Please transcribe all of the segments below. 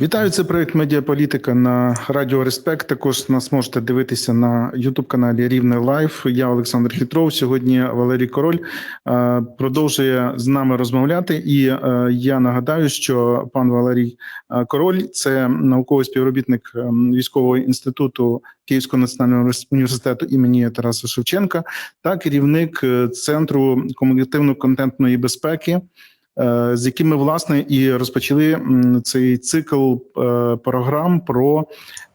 Вітаю, це проект Медіаполітика на Радіо Респект. Також нас можете дивитися на Ютуб каналі Рівне Лайф. Я Олександр Хитров. Сьогодні Валерій Король е, продовжує з нами розмовляти. І е, я нагадаю, що пан Валерій е, Король це науковий співробітник військового інституту Київського національного університету імені Тараса Шевченка та керівник центру комунікативно-контентної безпеки з якими власне і розпочали цей цикл е, програм про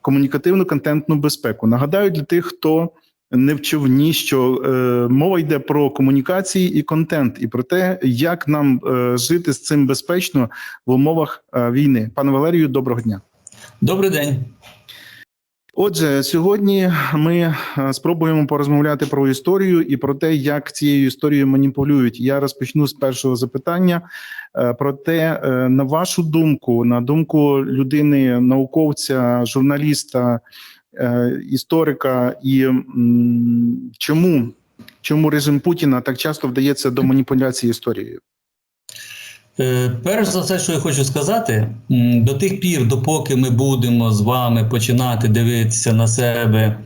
комунікативну контентну безпеку. Нагадаю для тих, хто не в човні, що е, мова йде про комунікації і контент, і про те, як нам е, жити з цим безпечно в умовах е, війни. Пане Валерію, доброго дня. Добрий день. Отже, сьогодні ми е, спробуємо порозмовляти про історію і про те, як цією історією маніпулюють. Я розпочну з першого запитання е, про те, е, на вашу думку, на думку людини, науковця, журналіста, історика, і чому, чому режим Путіна так часто вдається до маніпуляції історією? Е, Перш за все, що я хочу сказати, до тих пір, допоки ми будемо з вами починати дивитися на себе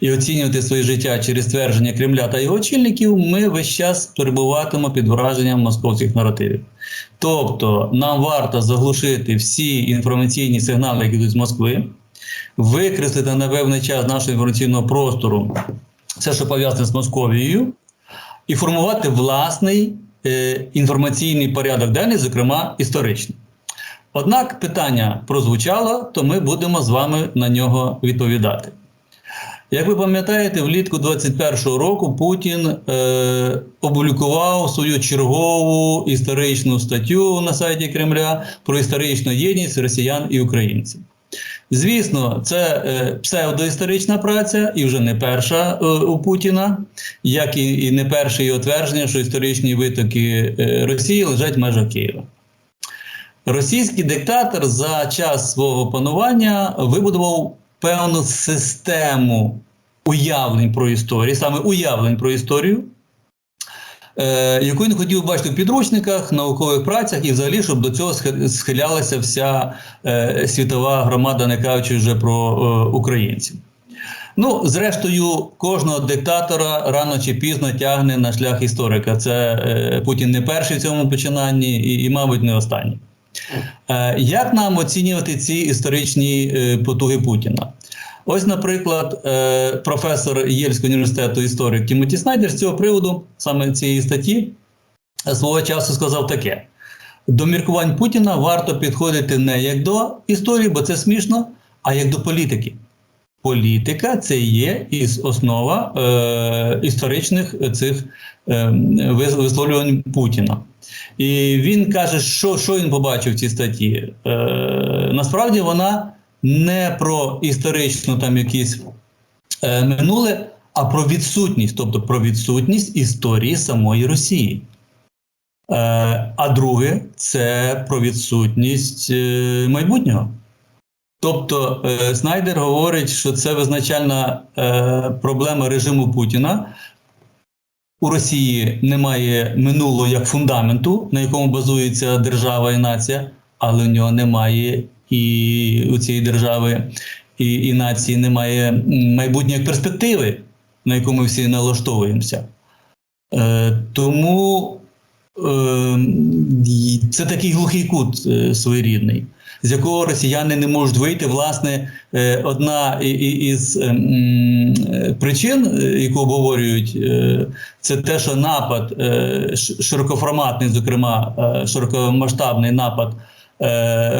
і оцінювати своє життя через твердження Кремля та його очільників, ми весь час перебуватимемо під враженням московських наративів. Тобто, нам варто заглушити всі інформаційні сигнали, які йдуть з Москви, викреслити на певний час нашого інформаційного простору все, що пов'язане з Московією, і формувати власний інформаційний порядок денний, зокрема історичний. Однак питання прозвучало, то ми будемо з вами на нього відповідати. Як ви пам'ятаєте, влітку 21-го року Путін е, опублікував свою чергову історичну статтю на сайті Кремля про історичну єдність росіян і українців. Звісно, це е, псевдоісторична праця, і вже не перша е, у Путіна, як і, не перше його твердження, що історичні витоки е, Росії лежать в межах Києва. Російський диктатор за час свого панування вибудував певну систему уявлень про історію, саме уявлень про історію, яку він хотів бачити в підручниках, наукових працях і взагалі, щоб до цього схи- схилялася вся е, світова громада, не кажучи вже про е, українців. Ну, зрештою, кожного диктатора рано чи пізно тягне на шлях історика. Це е, Путін не перший в цьому починанні і, і мабуть, не останній. Е, Як нам оцінювати ці історичні е, потуги Путіна? Ось, наприклад, е, професор Єльського університету історик Тімоті Снайдер з цього приводу, саме цієї статті, е, свого часу сказав таке: до міркувань Путіна варто підходити не як до історії, бо це смішно, а як до політики. Політика це є із основа е, історичних цих е, висловлювань Путіна. І він каже, що, що він побачив в цій статті. Е, насправді вона не про історичну там якісь е, минуле, а про відсутність, тобто про відсутність історії самої Росії. Е, а друге, це про відсутність е, майбутнього. Тобто Снайдер говорить, що це визначальна проблема режиму Путіна. У Росії немає минулого як фундаменту, на якому базується держава і нація, але у нього немає і у цієї держави і, і нації немає майбутньої перспективи, на яку ми всі налаштовуємося. Е, тому е, це такий глухий кут е, своєрідний, з якого росіяни не можуть вийти. Власне, е, одна із е, е, причин, е, яку обговорюють, е, це те, що напад е, широкоформатний, зокрема е, широкомасштабний напад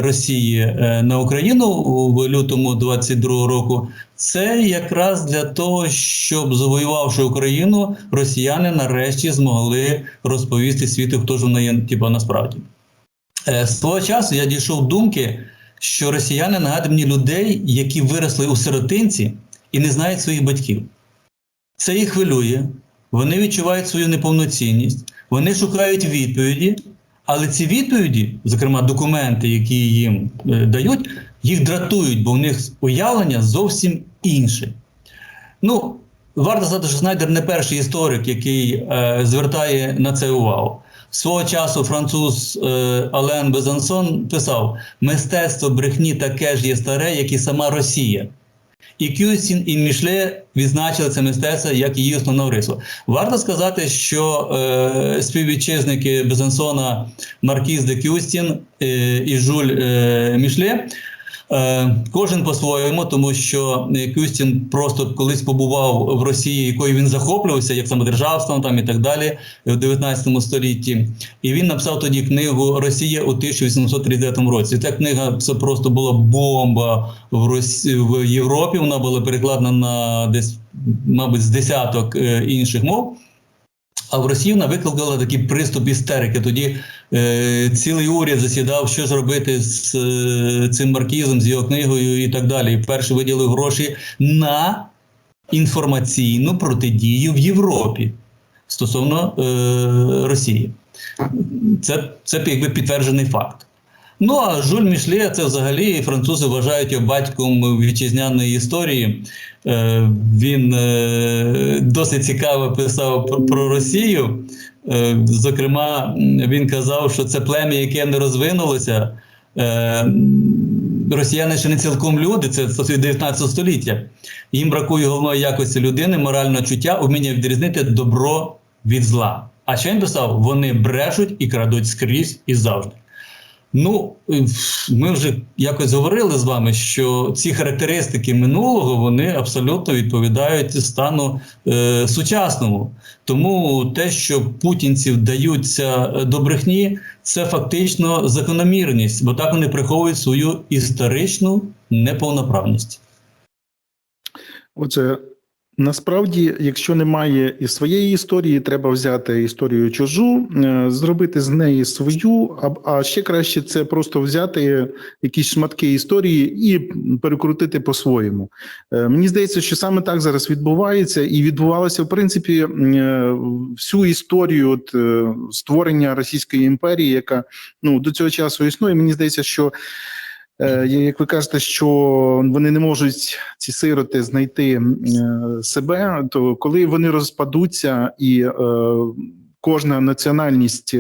Росії е, на Україну в лютому 22-го року, це якраз для того, щоб завоювавши Україну, росіяни нарешті змогли розповісти світу, хто ж вони є типу, насправді. Е, З того часу я дійшов думки, що росіяни нагадують мені людей, які виросли у сиротинці і не знають своїх батьків. Це їх хвилює, вони відчувають свою неповноцінність, вони шукають відповіді, але ці відповіді, зокрема документи, які їм е, дають, їх дратують, бо в них уявлення зовсім інше. Ну, варто сказати, що Снайдер не перший історик, який е, звертає на це увагу. Свого часу француз е, Ален Безансон писав: мистецтво брехні таке ж є старе, як і сама Росія. І Кюстін, і Мішле відзначили це мистецтво як її основну рису. Варто сказати, що е, співвітчизники Безансона Маркіз де Кюстін е, і Жуль е, Мішле. Е, Кожен по-своєму, тому що е, Кюстін просто колись побував в Росії, якою він захоплювався, як самодержавством там і так далі, в 19 столітті. І він написав тоді книгу Росія у 1839 році. Ця книга це просто була бомба в Росі... в Європі. Вона була перекладена на десь, мабуть, з десяток е, інших мов. А в Росії вона викликала такий приступ істерики. Тоді е, цілий уряд засідав, що ж робити з е, цим маркізом, з його книгою і так далі. І перше виділив гроші на інформаційну протидію в Європі стосовно е, Росії. Це, це якби підтверджений факт. Ну а Жуль Мішле це взагалі французи вважають його батьком вітчизняної історії. Е, він е, досить цікаво писав про, Росію. Е, зокрема, він казав, що це плем'я, яке не розвинулося. Росіяни ще не цілком люди, це стосується 19 століття. Їм бракує головної якості людини, морального чуття, вміння відрізнити добро від зла. А ще він писав: вони брешуть і крадуть скрізь і завжди. Ну, ми вже якось говорили з вами, що ці характеристики минулого вони абсолютно відповідають стану е, сучасному. Тому те, що путінці вдаються до брехні, це фактично закономірність, бо так вони приховують свою історичну неповноправність. Отже, насправді, якщо немає і своєї історії, треба взяти історію чужу, е, зробити з неї свою, а, ще краще це просто взяти якісь шматки історії і перекрутити по-своєму. Е, Мені здається, що саме так зараз відбувається, і відбувалося в принципі е, всю історію створення Російської імперії, яка ну до цього часу існує. Мені здається, що. Е, Як ви кажете, що вони не можуть ці сироти знайти е, себе, то коли вони розпадуться і е, кожна національність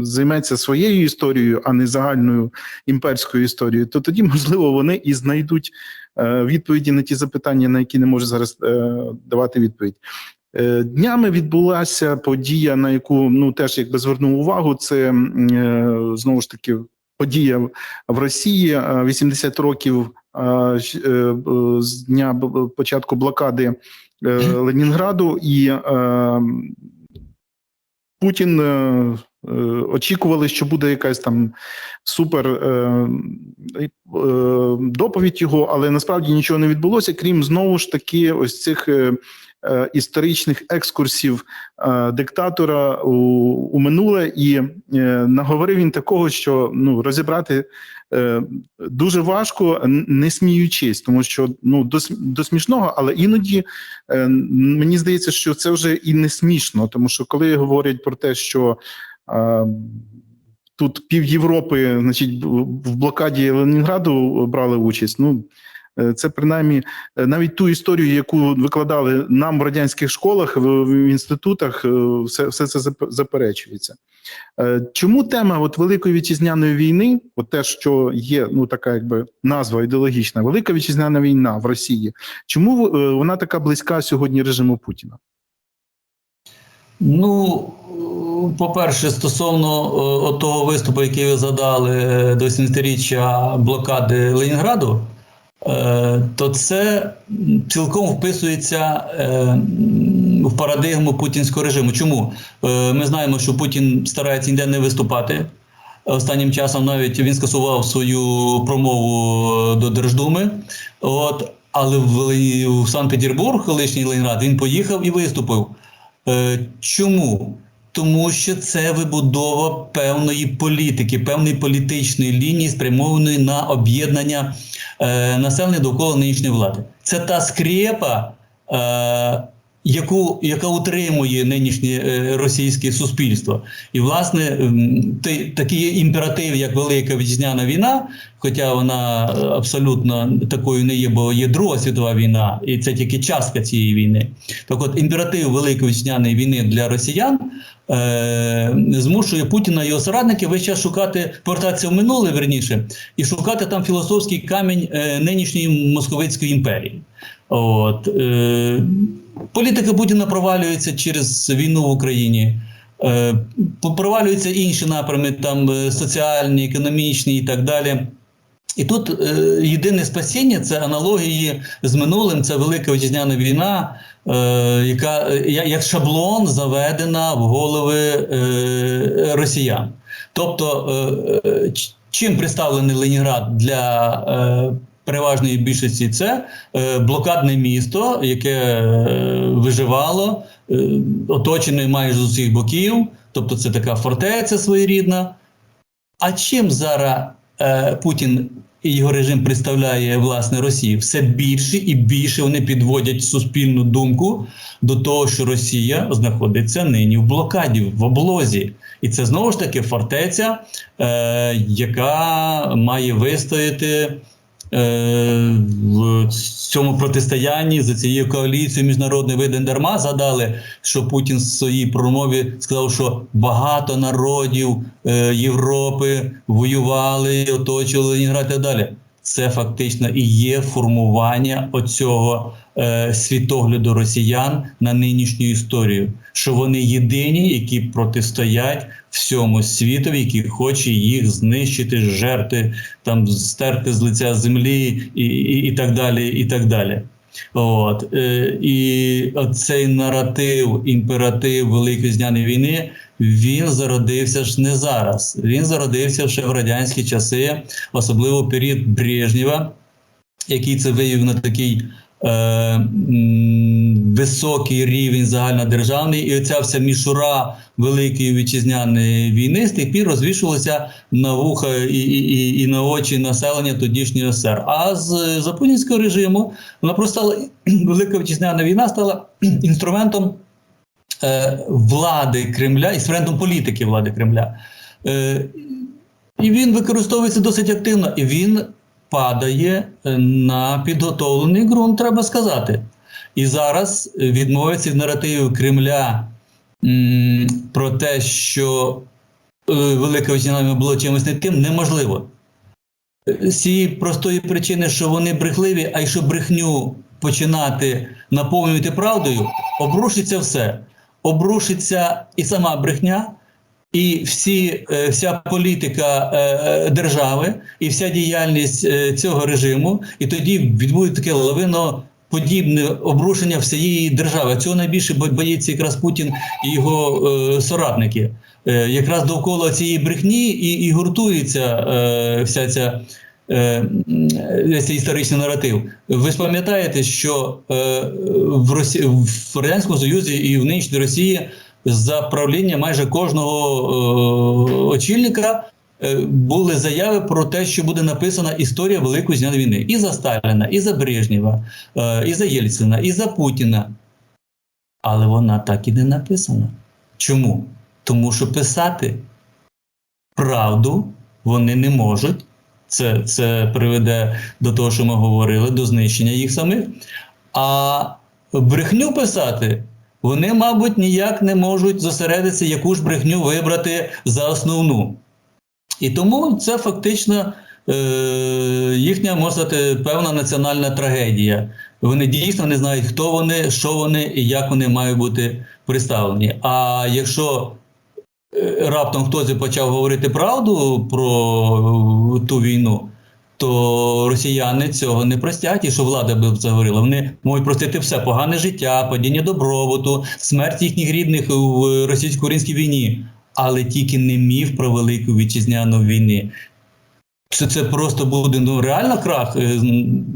займеться своєю історією, а не загальною імперською історією, то тоді можливо вони і знайдуть відповіді на ті запитання, на які не може зараз давати відповідь. Днями відбулася подія, на яку ну теж якби звернув увагу. Це знову ж таки подія в Росії е, 80 років е, щ- е, е, з дня початку блокади Ленінграду, і Путін очікували, що буде якась там супер доповідь його, але насправді нічого не відбулося, крім знову ж таки ось цих. Е, Історичних екскурсів е, диктатора у, у минуле, і е, наговорив він такого, що ну розібрати дуже важко, не сміючись, тому що ну до, смішного, але іноді мені здається, що це вже і не смішно, тому що коли говорять про те, що тут пів Європи, значить, в блокаді Ленінграду брали участь, ну. Е, Це принаймні е, навіть ту історію, яку викладали нам в радянських школах, в, інститутах, е, все, все це заперечується. Чому тема от Великої вітчизняної війни, от те, що є ну така якби назва ідеологічна, Велика вітчизняна війна в Росії, чому вона така близька сьогодні режиму Путіна? Ну, по-перше, стосовно е, того виступу, який ви задали до 70-річчя блокади Ленінграду, то це цілком вписується е, в парадигму путінського режиму. Чому? Е, Ми знаємо, що Путін старається ніде не виступати. Останнім часом навіть він скасував свою промову е, до Держдуми. От, але в, Санкт-Петербург, колишній Ленінград, він поїхав і виступив. Е, Чому? Тому що це вибудова певної політики, певної політичної лінії, спрямованої на об'єднання е, населення довкола нинішньої влади. Це та скрепа, е, яку, яка утримує нинішнє е, російське суспільство. І, власне, ти- такий імператив, як Велика Вітчизняна війна, хоча вона е, абсолютно такою не є, бо є Друга світова війна, і це тільки частка цієї війни. Так от імператив Великої Вітчизняної війни для росіян е, змушує Путіна і його соратників весь час шукати, повертатися в минуле верніше, і шукати там філософський камінь е, нинішньої московицької імперії. От, е, політика Путіна провалюється через війну в Україні. Е, провалюються інші напрями, там е, соціальні, економічні і так далі. І тут е, єдине спасіння це аналогії з минулим, це Велика Вітчизняна війна, е, яка е, я- як шаблон заведена в голови е, росіян. Тобто, е, е, чим представлений Ленінград для е, переважної більшості, це е, блокадне місто, яке е, виживало, е, оточене майже з усіх боків, тобто це така фортеця своєрідна. А чим зараз Путін і його режим представляє власне Росію? Все більше і більше вони підводять суспільну думку до того, що Росія знаходиться нині в блокаді, в облозі. І це знову ж таки фортеця, е, яка має вистояти. Е, В цьому протистоянні за цією коаліцією міжнародний виден дарма згадали, що Путін в своїй промові сказав, що багато народів е, Європи воювали, оточували Ленінград і так далі. Це фактично і є формування оцього е, світогляду росіян на нинішню історію, що вони єдині, які протистоять всьому світові, який хоче їх знищити, жерти, там стерти з лиця землі і, і, і так далі. І так далі. От е, і цей наратив, імператив Великої Вітчизняної війни, він зародився ж не зараз. Він зародився ще в радянські часи, особливо період Брежнєва, який це вивів на такий е, високий рівень загальнодержавний, і оця вся мішура Великої вітчизняної війни з тих пір розвішувалася на вуха і, і, і, на очі населення тодішнього СР. А з за режиму вона просто стала Велика вітчизняна війна стала інструментом влади Кремля, інструментом політики влади Кремля. Е, і він використовується досить активно, і він падає е, на підготовлений ґрунт, треба сказати. І зараз е, відмовиться від наративів Кремля про те, що е, Велика Вітчизняна було чимось не тим, неможливо. Е, З цієї простої причини, що вони брехливі, а якщо брехню починати наповнювати правдою, обрушиться все. Обрушиться і сама брехня, і всі, е, вся політика е, е, держави, і вся діяльність цього режиму, і тоді відбудеться таке лавиноподібне обрушення всієї держави. Цього найбільше боїться якраз Путін і його е, соратники. Е, якраз довкола цієї брехні і, і гуртується е, вся ця. Е, цей історичний наратив. Ви ж пам'ятаєте, що е, в, Росі... в Радянському Союзі і в нинішній Росії за правління майже кожного е, очільника були заяви про те, що буде написана історія Великої Вітчизняної війни і за Сталіна, і за Брежнєва, і за Єльцина, і за Путіна. Але вона так і не написана. Чому? Тому що писати правду вони не можуть. Це, це приведе до того, що ми говорили, до знищення їх самих. А брехню писати вони, мабуть, ніяк не можуть зосередитися, яку ж брехню вибрати за основну. І тому це фактично е, їхня, можна сказати, певна національна трагедія. Вони дійсно не знають, хто вони, що вони і як вони мають бути представлені. А якщо раптом хтось почав говорити правду про е, ту війну, то росіяни цього не простять, і що влада би це говорила. Вони можуть простити все погане життя, падіння добробуту, смерть їхніх рідних в російсько-українській війні, але тільки не міф про велику вітчизняну війни. Це, це просто буде ну реально крах. е,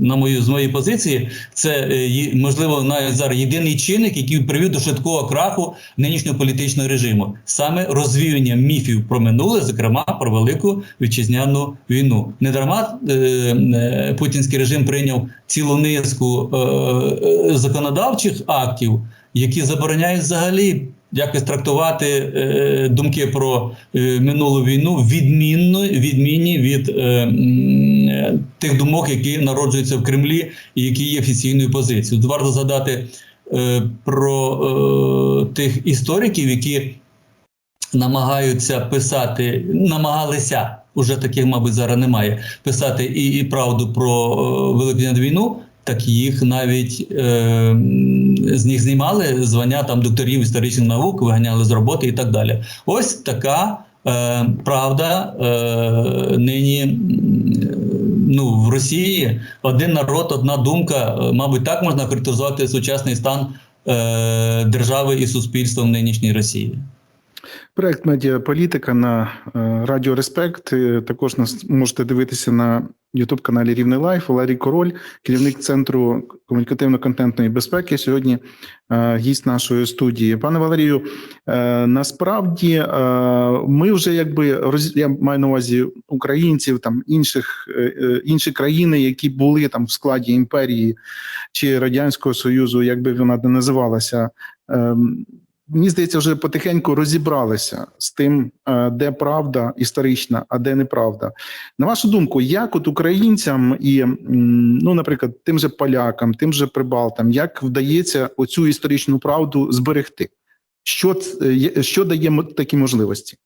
На мою з моєї позиції, це е, можливо навіть зараз єдиний чинник, який привів до швидкого краху нинішнього політичного режиму, саме розвіяння міфів про минуле, зокрема про велику вітчизняну війну. Не дарма е, е, путінський режим прийняв цілу низку е, законодавчих актів. які забороняють взагалі якось трактувати е, думки про е, минулу війну відмінно, відмінні від е, е, тих думок, які народжуються в Кремлі і які є офіційною позицією. Варто згадати е, про е, тих істориків, які намагаються писати, намагалися, уже таких, мабуть, зараз немає, писати і, і правду про е, Великодня війну, так їх навіть е, з них знімали звання там докторів історичних наук, виганяли з роботи і так далі. Ось така е, правда е, нині. Ну, в Росії один народ, одна думка. Е, Мабуть, так можна характеризувати сучасний стан е, держави і суспільства в нинішній Росії. Проект медіаполітика на е, Радіо Респект. Е, Також нас можете дивитися на Ютуб каналі Рівний Лайф. Валерій Король, керівник центру комунікативно-контентної безпеки. Сьогодні е, гість нашої студії. Пане Валерію, насправді ми вже якби я маю на увазі українців, там інших інші країни, які були там в складі імперії чи радянського союзу, як би вона не називалася. Мені здається, вже потихеньку розібралися з тим, е, де правда історична, а де неправда. На вашу думку, як от українцям і, ну, наприклад, тим же полякам, тим же прибалтам, як вдається оцю історичну правду зберегти? Що, є- що дає такі можливості?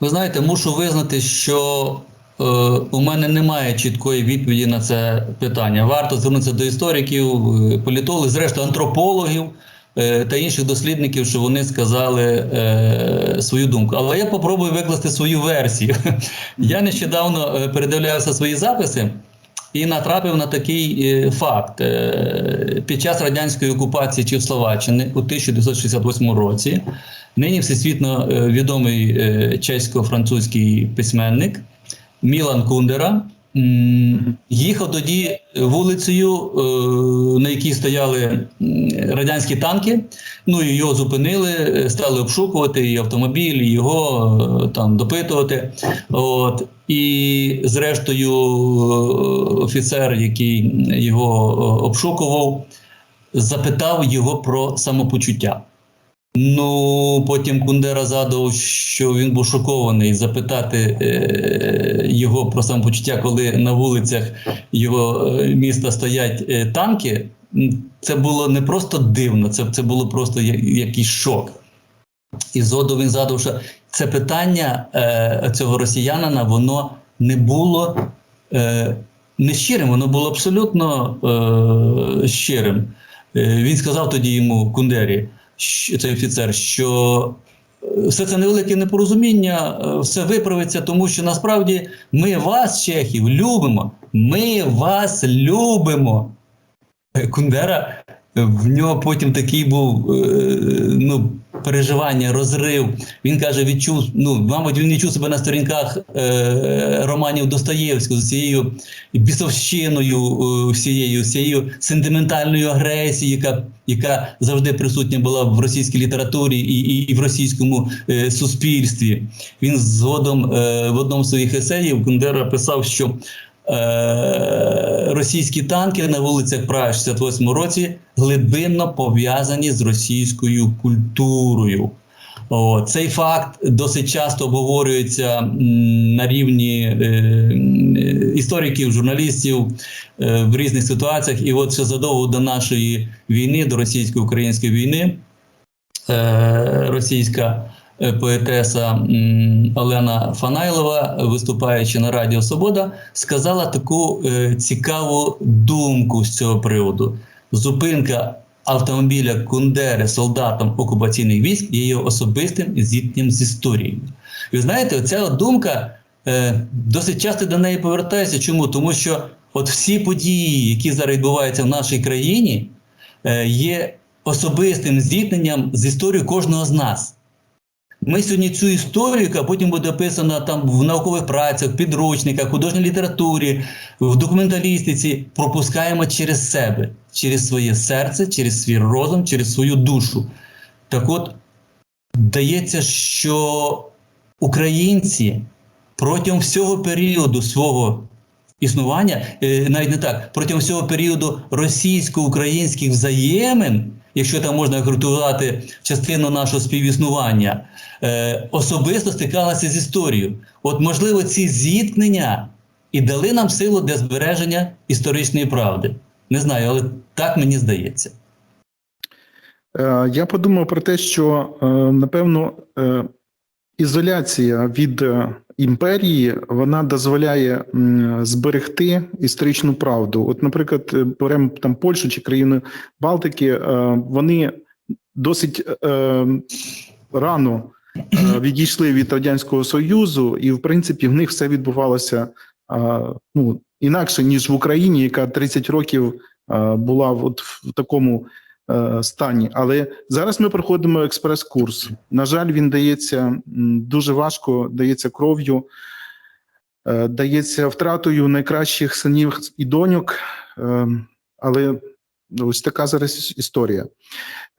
Ви знаєте, мушу визнати, що е, у мене немає чіткої відповіді на це питання. Варто звернутися до істориків, е, політологів, зрештою антропологів е, та інших дослідників, що вони сказали е, свою думку. Але я попробую викласти свою версію. Я нещодавно е, передивлявся свої записи. І натрапив на такий е, факт. Е, Під час радянської окупації Чехословаччини у 1968 році нині всесвітньо е, відомий е, чесько-французький письменник Мілан Кундера їхав тоді вулицею, е, на якій стояли радянські танки. Ну і його зупинили, е, стали обшукувати і автомобіль, і його е, там допитувати. От і зрештою, офіцер, який його обшукував, запитав його про самопочуття. Ну, потім Кундера згадував, що він був шокований запитати е, його про самопочуття, коли на вулицях його е, міста стоять е, танки. Це було не просто дивно, це, це було просто я- якийсь шок. І згодом він згадував, що це питання е, цього росіянина, воно не було е, нещирим, воно було абсолютно е, щирим. Е, він сказав тоді йому Кундері, цей офіцер, що е, все це невелике непорозуміння, е, все виправиться, тому що насправді ми вас, чехів, любимо. Ми вас любимо. Е, Кундера, в нього потім такий був ну, переживання, розрив. Він каже, відчув, ну, мабуть, він відчув себе на сторінках е, романів Достоєвського з цією бісовщиною, е, всією, всією сентиментальною агресією, яка, яка завжди присутня була в російській літературі і, і, і в російському е, суспільстві. Він згодом е, в одному з своїх есеїв Кундера писав, що російські танки на вулицях Праги в 68 році глибинно пов'язані з російською культурою. О, цей факт досить часто обговорюється на рівні е, е, істориків, журналістів е, в різних ситуаціях. І от ще задовго до нашої війни, до російсько-української війни, е, російська е, поетеса Олена Фанайлова, виступаючи на Радіо Свобода, сказала таку е, цікаву думку з цього приводу. Зупинка автомобіля Кундери солдатом окупаційних військ є його особистим зіткненням з історією. І ви знаєте, оця думка е, досить часто до неї повертається. Чому? Тому що от всі події, які зараз відбуваються в нашій країні, е, є особистим зіткненням з історією кожного з нас. Ми сьогодні цю історію, яка потім буде описана там в наукових працях, підручниках, художній літературі, в документалістиці, пропускаємо через себе, через своє серце, через свій розум, через свою душу. Так от, дається, що українці протягом всього періоду свого існування, е, навіть не так, протягом всього періоду російсько-українських взаємин якщо там можна характеризувати частину нашого співіснування, е, особисто стикалася з історією. От, можливо, ці зіткнення і дали нам силу для збереження історичної правди. Не знаю, але так мені здається. Е, Я подумав про те, що е, напевно ізоляція від імперії вона дозволяє зберегти історичну правду. От, наприклад, е, беремо там Польщу чи країни Балтики, е, вони досить е, рано відійшли від радянського союзу, і в принципі в них все відбувалося ну інакше ніж в Україні, яка 30 років була от в такому стані. Але зараз ми проходимо експрес-курс. На жаль, він дається дуже важко, дається кров'ю, е, дається втратою найкращих синів і доньок. Е, Але ось така зараз історія.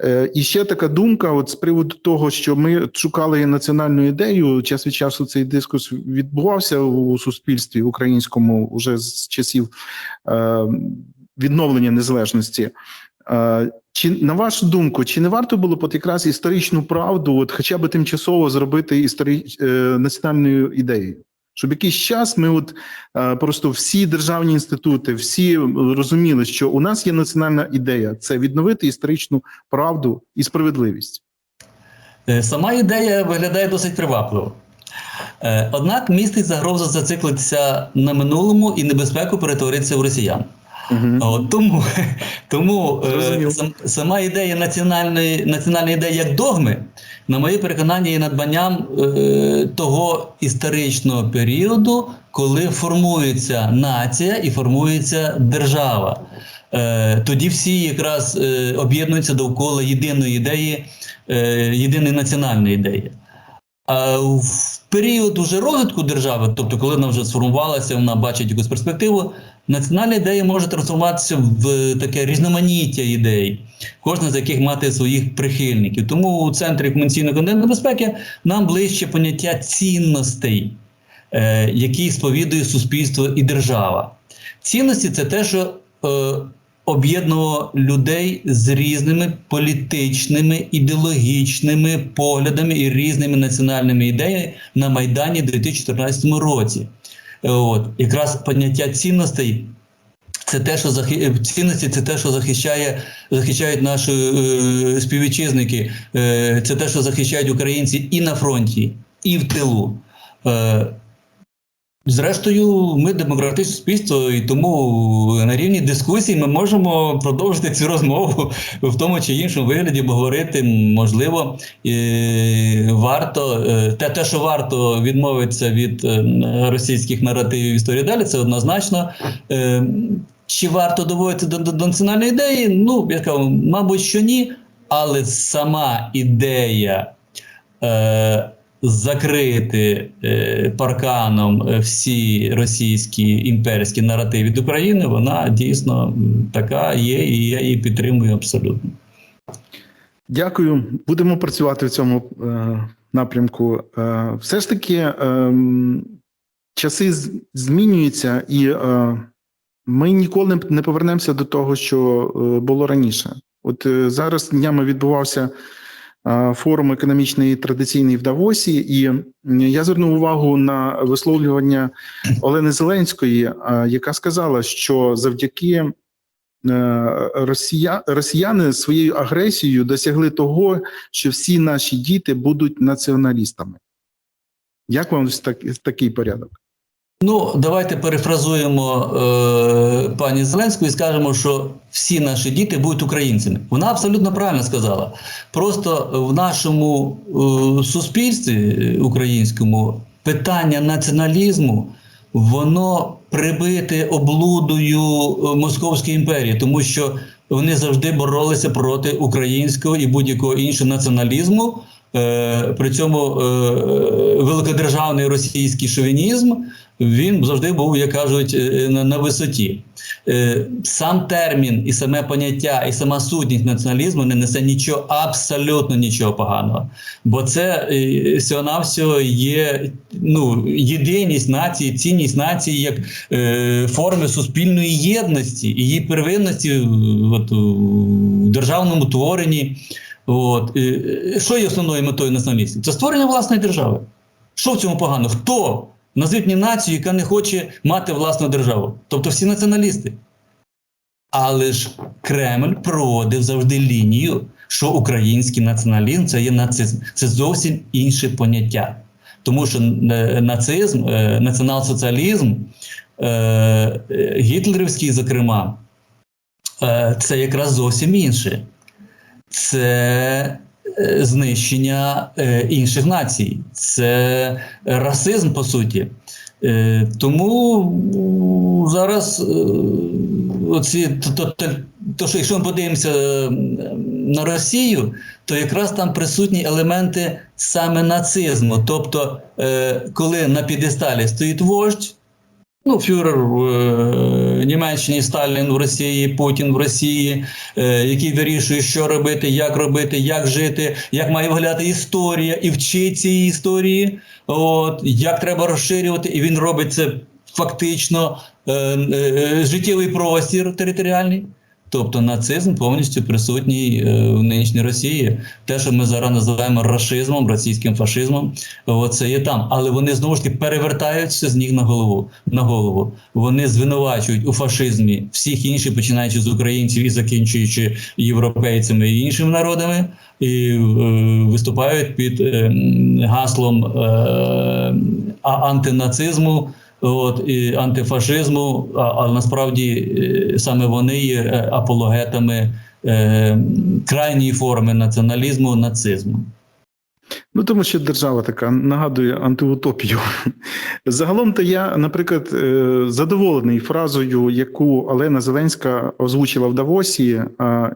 Е, І ще така думка: от з приводу того, що ми шукали національну ідею. Час від часу цей дискус відбувався у суспільстві українському уже з часів е, відновлення незалежності. Е, Чи на вашу думку, чи не варто було б якраз історичну правду, от хоча б тимчасово зробити історі... е, національною ідеєю? Щоб якийсь час ми, от е, просто всі державні інститути, всі розуміли, що у нас є національна ідея це відновити історичну правду і справедливість. Сама ідея виглядає досить привабливо. Однак містить загрозу зациклитися на минулому і небезпеку перетворитися в росіян. Угу. От, тому тому е, сам, сама ідея національної, національної ідеї як догми, на моє переконання, є надбанням е, того історичного періоду, коли формується нація і формується держава. Е, тоді всі якраз е, об'єднуються довкола єдиної ідеї, е, єдиної національної ідеї. А в період уже розвитку держави, тобто, коли вона вже сформувалася, вона бачить якусь перспективу, національна ідея може трансформуватися в таке різноманіття ідей, кожна з яких мати своїх прихильників. Тому у центрі конвенційної континентної безпеки нам ближче поняття цінностей, е, які сповідує суспільство і держава. Цінності це те, що е, об'єднувало людей з різними політичними, ідеологічними поглядами і різними національними ідеями на Майдані у 2014 році. Е, От якраз поняття цінностей. Це те, що захи... цінності, це те, що захищає, захищають наші е, співвітчизники, е, це те, що захищають українці і на фронті, і в тилу. Е, Зрештою, ми демократичне суспільство, і тому на рівні дискусії ми можемо продовжити цю розмову в тому чи іншому вигляді, бо говорити можливо варто е, те, те, що варто відмовитися від е, російських наративів історії далі, це однозначно. Е, Чи варто доводити до, до, до національної ідеї? Ну, я кажу, мабуть, що ні, але сама ідея. Закрити е, парканом е, всі російські імперські наративи від України, вона дійсно така є, і я її підтримую абсолютно. Дякую. Будемо працювати в цьому е, напрямку. Е, все ж таки, е, часи змінюються, і е, ми ніколи не повернемося до того, що е, було раніше. От е, зараз днями відбувався форум економічний традиційний в Давосі, і я звернув увагу на висловлювання Олени Зеленської, е, яка сказала, що завдяки е, Росія, росіяни своєю агресією досягли того, що всі наші діти будуть націоналістами. Як вам так, такий порядок? Ну, давайте перефразуємо е, пані Зеленську і скажемо, що всі наші діти будуть українцями. Вона абсолютно правильно сказала. Просто в нашому е, суспільстві українському питання націоналізму воно прибите облудою е, Московської імперії, тому що вони завжди боролися проти українського і будь-якого іншого націоналізму. Е, при цьому е, великодержавний російський шовінізм він завжди був, як кажуть, е, на, на висоті. Е, Сам термін і саме поняття, і сама сутність націоналізму не несе нічого, абсолютно нічого поганого. Бо це е, всього-навсього є ну, єдиність нації, цінність нації як е, форми суспільної єдності і її первинності от, у державному творенні. От. Е, Що є основною метою націоналістів? Це створення власної держави. Що в цьому погано? Хто? Назвіть мені націю, яка не хоче мати власну державу. Тобто всі націоналісти. Але ж Кремль проводив завжди лінію, що український націоналізм це є нацизм. Це зовсім інше поняття. Тому що е, нацизм, е, націонал-соціалізм, е, гітлерівський, зокрема, це якраз зовсім інше. Це знищення е, інших націй, це расизм, по суті. Е, Тому зараз е, оці, то, то, то, що якщо ми подивимося е, на Росію, то якраз там присутні елементи саме нацизму. Тобто, е, коли на підесталі стоїть вождь, ну, фюрер в е, Німеччині, Сталін в Росії, Путін в Росії, е, який вирішує, що робити, як робити, як жити, як має виглядати історія, і вчить цієї історії, от, як треба розширювати, і він робить це фактично е, життєвий простір територіальний. Тобто нацизм повністю присутній е, в нинішній Росії. Те, що ми зараз називаємо рашизмом, російським фашизмом, це є там. Але вони знову ж таки перевертаються з ніг на голову. На голову. Вони звинувачують у фашизмі всіх інших, починаючи з українців і закінчуючи європейцями і іншими народами, і е, виступають під е, гаслом е, антинацизму. От і антифашизму, а, але насправді е, саме вони є е, апологетами е, крайньої форми націоналізму, нацизму. Ну, тому що держава така нагадує антиутопію. Загалом, то я, наприклад, е, задоволений фразою, яку Олена Зеленська озвучила в Давосі,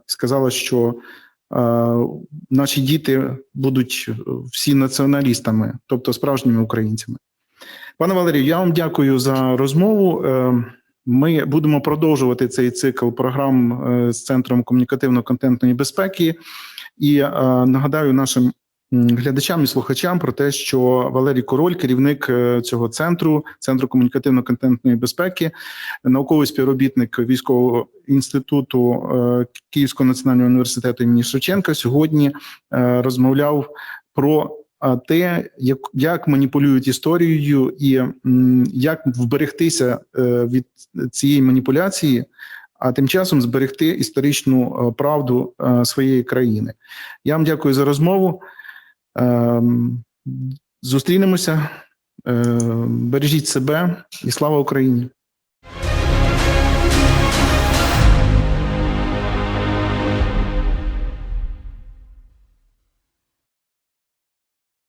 сказала, що наші діти будуть всі націоналістами, тобто справжніми українцями. Пане Валерію, я вам дякую за розмову. Е, Ми будемо продовжувати цей цикл програм е, з центром комунікативно-контентної безпеки. І е, нагадаю нашим глядачам і слухачам про те, що Валерій Король, керівник цього центру, центру комунікативно-контентної безпеки, науковий співробітник військового інституту Київського національного університету імені Шевченка, сьогодні розмовляв про те, як, як маніпулюють історією, і як вберегтися е, від цієї маніпуляції, а тим часом зберегти історичну е, правду е, своєї країни. Я вам дякую за розмову. Ем, Зустрінемося. Бережіть себе і слава Україні!